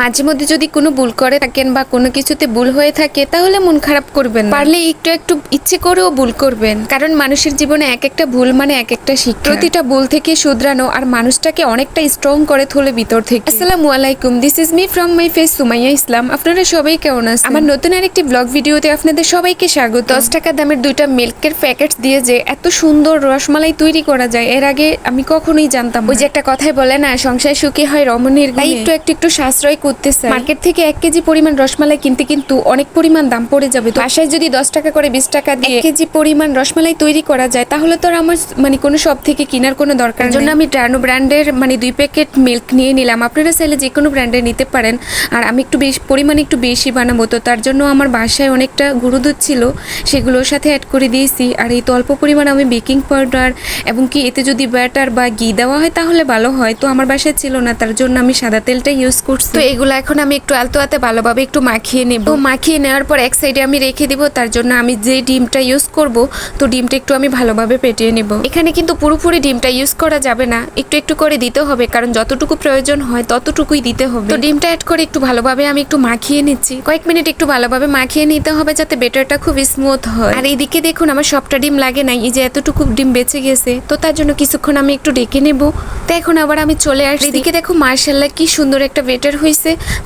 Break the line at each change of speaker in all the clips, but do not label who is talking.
মাঝে মধ্যে যদি কোনো ভুল করে থাকেন বা কোনো কিছুতে ভুল হয়ে থাকে তাহলে মন খারাপ করবেন পারলে একটু একটু ইচ্ছে করেও ভুল করবেন। কারণ মানুষের জীবনে এক একটা ভুল মানে এক একটা শিক্ষা। প্রতিটা ভুল থেকে শুধরানো আর মানুষটাকে অনেকটা স্ট্রং করে তোলে ভিতর থেকে। আসসালামু আলাইকুম this is me from my face Sumaiya Islam. আপনারা সবাই কেমন আছেন? আমার নতুন আরেকটি ব্লগ ভিডিওতে আপনাদের সবাইকে স্বাগত। দশ টাকা দামের দুইটা মিল্কের প্যাকেট দিয়ে যে এত সুন্দর রসমালাই তৈরি করা যায় এর আগে আমি কখনোই জানতাম ওই যে একটা কথাই বলে না সংসার সুখী হয় রমণীর একটু একটু একটু সাশ্রয় করতেছে। মার্কেট থেকে এক কেজি পরিমাণ রসমালাই কিনতে কিন্তু অনেক পরিমাণ দাম পড়ে যাবে। তো বাসায় যদি দশ টাকা করে বিশ টাকা দিয়ে এক কেজি পরিমাণ রসমালাই তৈরি করা যায় তাহলে তো আমার মানে কোনো সব থেকে কেনার কোনো দরকার জন্য আমি ট্রানো ব্র্যান্ডের মানে দুই প্যাকেট মিল্ক নিয়ে নিলাম। আপনারা চাইলে যে কোনো ব্র্যান্ডের নিতে পারেন। আর আমি একটু বেশ পরিমাণে একটু বেশি বানাবো। তো তার জন্য আমার বাসায় অনেকটা গুঁড়ো দুধ ছিল সেগুলোর সাথে অ্যাড করে দিয়েছি। আর এই তো অল্প পরিমাণ আমি বেকিং পাউডার এবং কি এতে যদি ব্যাটার বা ঘি দেওয়া হয় তাহলে ভালো হয়। তো আমার বাসায় ছিল না তার জন্য আমি সাদা তেলটা ইউজ করছি। তো এগুলো এখন আমি একটু আলতো হাতে ভালোভাবে একটু মাখিয়ে নেব। মাখিয়ে নেওয়ার পর এক সাইডে আমি রেখে দিব, তার জন্য আমি যে ডিমটা ইউজ করব, তো ডিমটা একটু আমি ভালোভাবে পেটিয়ে নেব। এখানে কিন্তু পুরোপুরি ডিমটা ইউজ করা যাবে না, একটু একটু করে দিতে হবে, কারণ যতটুকু প্রয়োজন হয় ততটুকুই দিতে হবে। তো ডিমটা অ্যাড করে একটু ভালোভাবে আমি একটু মাখিয়ে নিচ্ছি। কয়েক মিনিট একটু ভালোভাবে মাখিয়ে নিতে হবে, যাতে বেটারটা খুব স্মুথ হয়। আর এইদিকে দেখুন, আমার সবটা ডিম লাগে নাই, এই যে এতটুকু ডিম বেঁচে গেছে। তো তার জন্য কিছুক্ষণ আমি একটু ডেকে নেব। তো এখন আবার আমি চলে আসছি। এদিকে দেখো মার্শাল্লাহ কি সুন্দর একটা বেটার হয়েছে।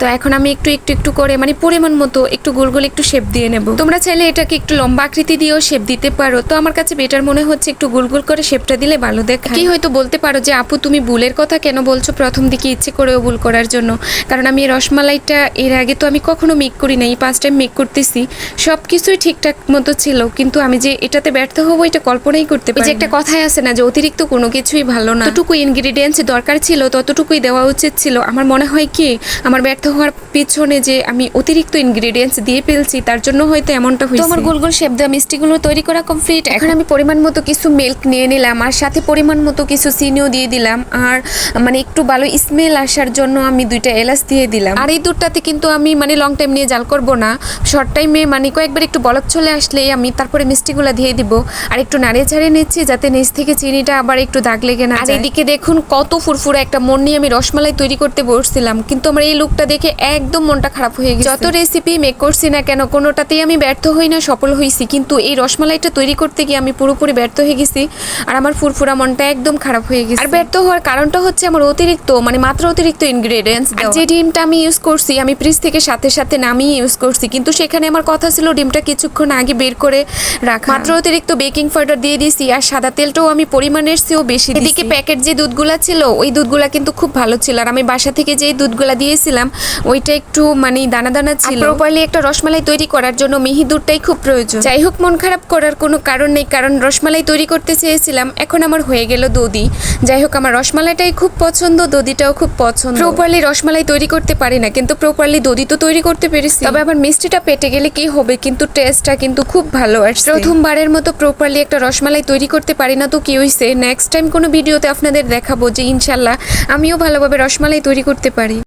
তো এখন আমি একটু একটু একটু করে মানে পরিমাণ মতো একটু গোল গোল একটু শেপ দিয়ে নেব। তোমরা চাইলে এটাকে একটু লম্বা আকৃতি দিয়েও শেপ দিতে পারো। তো আমার কাছে বেটার মনে হচ্ছে একটু গোল গোল করে শেপটা দিলে ভালো দেখ কি হয়তো বলতে পারো যে আপু তুমি ভুলের কথা কেন বলছো প্রথম দিকে ইচ্ছে করেও ভুল করার জন্য? কারণ আমি এই রসমালাইটা এর আগে তো আমি কখনো মেক করি নাই ফার্স্ট টাইম মেক করতেছি। সব কিছুই ঠিকঠাক মতো ছিল কিন্তু আমি যে এটাতে ব্যর্থ হব এটা কল্পনাই করতে পারি যে একটা কথাই আছে না যে অতিরিক্ত কোনো কিছুই ভালো না। যতটুকু ইনগ্রিডিয়েন্টস দরকার ছিল ততটুকুই দেওয়া উচিত ছিল। আমার মনে হয় কি আমার ব্যর্থ হওয়ার পিছনে যে আমি অতিরিক্ত ইনগ্রিডিয়েন্টস দিয়ে ফেলছি তার জন্য হয়তো এমনটা হয়েছে আমার গোল গোল শেপ দেওয়া মিষ্টিগুলো তৈরি করা কমপ্লিট এখন আমি পরিমাণ মতো কিছু মিল্ক নিয়ে নিলাম আর সাথে পরিমাণ মতো কিছু চিনিও দিয়ে দিলাম আর মানে একটু ভালো স্মেল আসার জন্য আমি দুইটা এলাচ দিয়ে দিলাম। আর এই দুধটাতে কিন্তু আমি মানে লং টাইম নিয়ে জাল করব না। শর্ট টাইমে মানে কয়েকবার একটু বলক চলে আসলেই আমি তারপরে মিষ্টিগুলো দিয়ে দিব আর একটু নাড়িয়ে ছাড়িয়ে নিচ্ছি যাতে নিচ থেকে চিনিটা আবার একটু দাগ লেগে না আর এদিকে দেখুন কত ফুরফুরে একটা মন নিয়ে আমি রসমালাই তৈরি করতে বসছিলাম কিন্তু আমার এই লুকটা দেখে একদম মনটা খারাপ হয়ে গেছে। যত রেসিপি মেক করছি না কেন কোনোটাতেই আমি ব্যর্থ হই না সফল হয়েছি কিন্তু এই রসমালাইটা তৈরি করতে গিয়ে আমি পুরোপুরি ব্যর্থ হয়ে গেছি আর আমার ফুরফুরা মনটা একদম খারাপ হয়ে গেছে। আর ব্যর্থ হওয়ার কারণটা হচ্ছে আমার অতিরিক্ত মানে মাত্র অতিরিক্ত ইনগ্রেডিয়েন্টস যে ডিমটা আমি ইউজ করছি আমি ফ্রিজ থেকে সাথে সাথে নামিয়ে ইউজ করছি। কিন্তু সেখানে আমার কথা ছিল ডিমটা কিছুক্ষণ আগে বের করে রাখা। মাত্র অতিরিক্ত বেকিং পাউডার দিয়ে দিয়েছি আর সাদা তেলটাও আমি পরিমাণের চেয়েও বেশি এদিকে প্যাকেট যে দুধগুলা ছিল ওই দুধগুলা কিন্তু খুব ভালো ছিল। আর আমি বাসা থেকে যে দুধগুলা দিয়েছিলাম ওইটা একটু মানে দানা দানা ছিল। প্রপারলি একটা রসমালাই তৈরি করার জন্য মিহি দুধটাই খুব প্রয়োজন। যাই হোক মন খারাপ করার কোনো কারণ নেই কারণ রসমালাই তৈরি করতে চেয়েছিলাম এখন আমার হয়ে গেল দদি যাই হোক আমার রসমালাইটাই খুব পছন্দ দদিটাও খুব পছন্দ। প্রপারলি রসমালাই তৈরি করতে পারি না কিন্তু প্রপারলি দদি তো তৈরি করতে পেরেছি। তবে আমার মিষ্টিটা পেটে গেলে কি হবে কিন্তু টেস্টটা কিন্তু খুব ভালো আসছে। প্রথমবারের মতো প্রপারলি একটা রসমালাই তৈরি করতে পারি না তো কি হয়েছে নেক্সট টাইম কোনো ভিডিওতে আপনাদের দেখাবো যে ইনশাল্লাহ আমিও ভালোভাবে রসমালাই তৈরি করতে পারি।